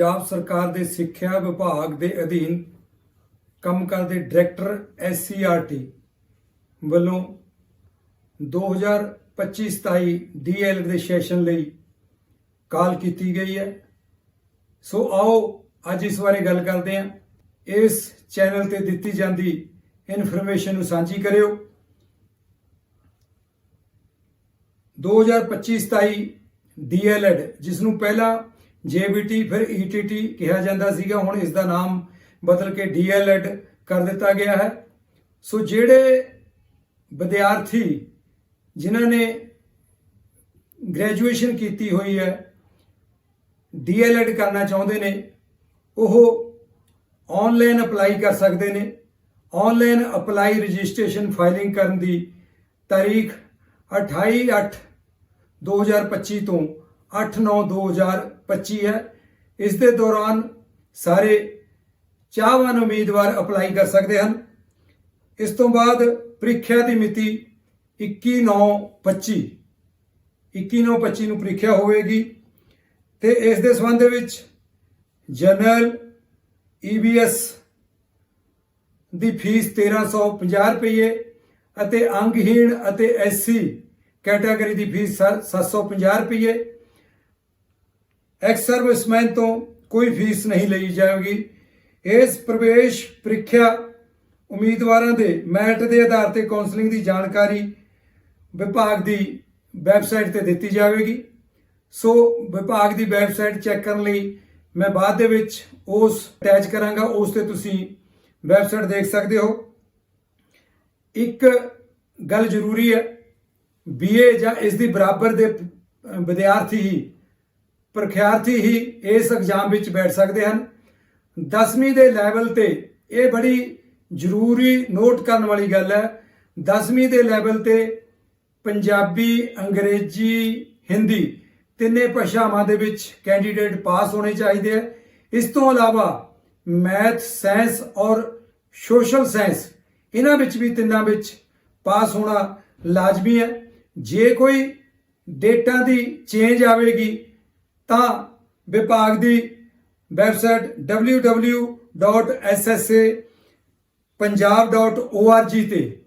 ਪੰਜਾਬ ਸਰਕਾਰ ਦੇ ਸਿੱਖਿਆ ਵਿਭਾਗ ਦੇ ਅਧੀਨ ਕੰਮ ਕਰਦੇ ਡਾਇਰੈਕਟਰ ਐਸਸੀਆਰਟੀ ਵੱਲੋਂ 2025-27 ਡੀਐਲ ਦੇ ਸੈਸ਼ਨ ਲਈ ਕਾਲ ਕੀਤੀ ਗਈ ਹੈ। ਸੋ ਆਓ ਅੱਜ ਇਸ ਬਾਰੇ ਗੱਲ ਕਰਦੇ ਹਾਂ। ਇਸ ਚੈਨਲ ਤੇ ਦਿੱਤੀ ਜਾਂਦੀ ਇਨਫੋਰਮੇਸ਼ਨ ਨੂੰ ਸਾਂਝੀ ਕਰਿਓ। 2025-27 ਡੀਐਲਐਡ ਜਿਸ ਨੂੰ ਪਹਿਲਾਂ ਜੇਬੀਟੀ ਫਿਰ ਈਟੀਟੀ ਕਿਹਾ ਜਾਂਦਾ ਸੀਗਾ, ਹੁਣ ਇਸ ਦਾ ਨਾਮ ਬਦਲ ਕੇ ਡੀਐਲਐਡ ਕਰ ਦਿੱਤਾ ਗਿਆ ਹੈ। ਸੋ ਜਿਹੜੇ ਵਿਦਿਆਰਥੀ ਜਿਨ੍ਹਾਂ ਨੇ ਗ੍ਰੈਜੂਏਸ਼ਨ ਕੀਤੀ ਹੋਈ ਹੈ ਡੀਐਲਐਡ ਕਰਨਾ ਚਾਹੁੰਦੇ ਨੇ, ਉਹ ਆਨਲਾਈਨ ਅਪਲਾਈ ਕਰ ਸਕਦੇ ਨੇ। ਆਨਲਾਈਨ ਅਪਲਾਈ ਰਜਿਸਟ੍ਰੇਸ਼ਨ ਫਾਈਲਿੰਗ ਕਰਨ ਦੀ ਤਾਰੀਖ 28/8/2025 ਤੋਂ 8/9/2025 ਹੈ। ਇਸ ਦੇ ਦੌਰਾਨ ਸਾਰੇ ਚਾਹਵਾਨ ਉਮੀਦਵਾਰ ਅਪਲਾਈ ਕਰ ਸਕਦੇ ਹਨ। ਇਸ ਤੋਂ ਬਾਅਦ ਪ੍ਰੀਖਿਆ ਦੀ ਮਿਤੀ 21/9/25 21/9/25 ਨੂੰ ਪ੍ਰੀਖਿਆ ਹੋਵੇਗੀ ਤੇ ਇਸ ਦੇ ਸੰਬੰਧ ਵਿੱਚ ਜਨਰਲ ਈਬੀਐਸ ਦੀ ਫੀਸ 1350 ਰੁਪਏ ਅਤੇ ਅੰਗਹੀਣ ਅਤੇ ਐਸਸੀ ਕੈਟਾਗਰੀ ਦੀ ਫੀਸ ਸਰ- 750 ਰੁਪਏ ਐਕਸ ਸਰਵਿਸਮੈਨ ਤੋਂ ਕੋਈ ਫੀਸ ਨਹੀਂ ਲਈ ਜਾਵੇਗੀ ਇਸ ਪ੍ਰਵੇਸ਼ ਪ੍ਰੀਖਿਆ ਉਮੀਦਵਾਰਾਂ ਦੇ ਮੈਰਿਟ ਦੇ ਆਧਾਰ ਤੇ ਕਾਉਂਸਲਿੰਗ ਦੀ ਜਾਣਕਾਰੀ ਵਿਭਾਗ ਦੀ ਵੈਬਸਾਈਟ ਤੇ ਦਿੱਤੀ ਜਾਵੇਗੀ। ਸੋ ਵਿਭਾਗ ਦੀ ਵੈਬਸਾਈਟ ਚੈੱਕ ਕਰਨ ਲਈ ਮੈਂ ਬਾਅਦ ਦੇ ਵਿੱਚ ਉਸ ਅਟੈਚ ਕਰਾਂਗਾ। ਉਸ ਤੇ ਤੁਸੀਂ ਵੈਬਸਾਈਟ ਦੇਖ ਸਕਦੇ ਹੋ। ਇੱਕ ਗੱਲ ਜ਼ਰੂਰੀ ਹੈ। ਬੀਏ ਜਾਂ ਇਸ ਦੀ ਬਰਾਬਰ ਦੇ ਵਿਦਿਆਰਥੀ ਹੀ ਪ੍ਰਖਿਆਰਥੀ ਹੀ ਇਸ ਐਗਜ਼ਾਮ ਵਿੱਚ ਬੈਠ ਸਕਦੇ ਹਨ। 10ਵੀਂ ਦੇ ਲੈਵਲ ਤੇ ਇਹ ਬੜੀ ਜ਼ਰੂਰੀ ਨੋਟ ਕਰਨ ਵਾਲੀ ਗੱਲ ਹੈ। 10ਵੀਂ ਦੇ ਲੈਵਲ ਤੇ ਪੰਜਾਬੀ, ਅੰਗਰੇਜ਼ੀ, ਹਿੰਦੀ ਤਿੰਨੇ ਭਾਸ਼ਾਵਾਂ ਦੇ ਵਿੱਚ ਕੈਂਡੀਡੇਟ ਪਾਸ ਹੋਣੇ ਚਾਹੀਦੇ ਹੈ ਇਸ ਤੋਂ ਇਲਾਵਾ ਮੈਥ ਸਾਇੰਸ ਔਰ ਸੋਸ਼ਲ ਸਾਇੰਸ ਇਹਨਾਂ ਵਿੱਚ ਵੀ ਤਿੰਨਾਂ ਵਿੱਚ ਪਾਸ ਹੋਣਾ ਲਾਜ਼ਮੀ ਹੈ। ਜੇ ਕੋਈ ਡੇਟਾ ਦੀ ਚੇਂਜ ਆਵੇਗੀ ਤਾਂ ਵਿਭਾਗ ਦੀ ਵੈਬਸਾਈਟ www.ssa.punjab.org ਤੇ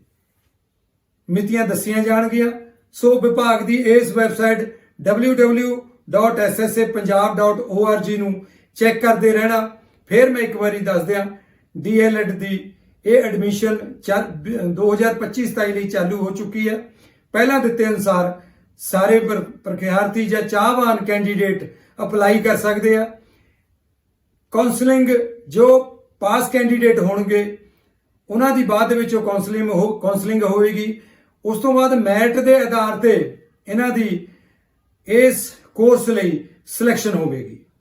ਮਿਤੀਆਂ ਦੱਸੀਆਂ ਜਾਣਗੀਆਂ। ਸੋ ਵਿਭਾਗ ਦੀ ਇਸ ਵੈਬਸਾਈਟ www.ssappunjab.org ਨੂੰ ਚੈੱਕ ਕਰਦੇ ਰਹਿਣਾ। ਫਿਰ ਮੈਂ ਇੱਕ ਵਾਰੀ ਦੱਸ ਦਿਆਂ ਡੀਐਲਐਡ ਦੀ ਇਹ ਐਡਮਿਸ਼ਨ 2025-27 ਲਈ ਚਾਲੂ ਹੋ ਚੁੱਕੀ ਹੈ। ਪਹਿਲਾਂ ਦਿੱਤੇ ਅਨੁਸਾਰ ਸਾਰੇ ਪ੍ਰ- ਪ੍ਰਖਿਆਰਥੀ ਜਾਂ ਚਾਹਵਾਨ ਕੈਂਡੀਡੇਟ ਅਪਲਾਈ ਕਰ ਸਕਦੇ ਆ। ਕਾਉਂਸਲਿੰਗ ਜੋ ਪਾਸ ਕੈਂਡੀਡੇਟ ਹੋਣਗੇ, ਉਹਨਾਂ ਦੀ ਬਾਅਦ ਦੇ ਵਿੱਚ ਉਹ ਕਾਉਂਸਲਿੰਗ ਹੋ ਕਾਉਂਸਲਿੰਗ ਹੋਵੇਗੀ। ਉਸ ਤੋਂ ਬਾਅਦ ਮੈਰਿਟ ਦੇ ਆਧਾਰ ਤੇ ਇਹਨਾਂ ਦੀ ਇਸ ਕੋਰਸ ਲਈ ਸਿਲੈਕਸ਼ਨ ਹੋਵੇਗੀ।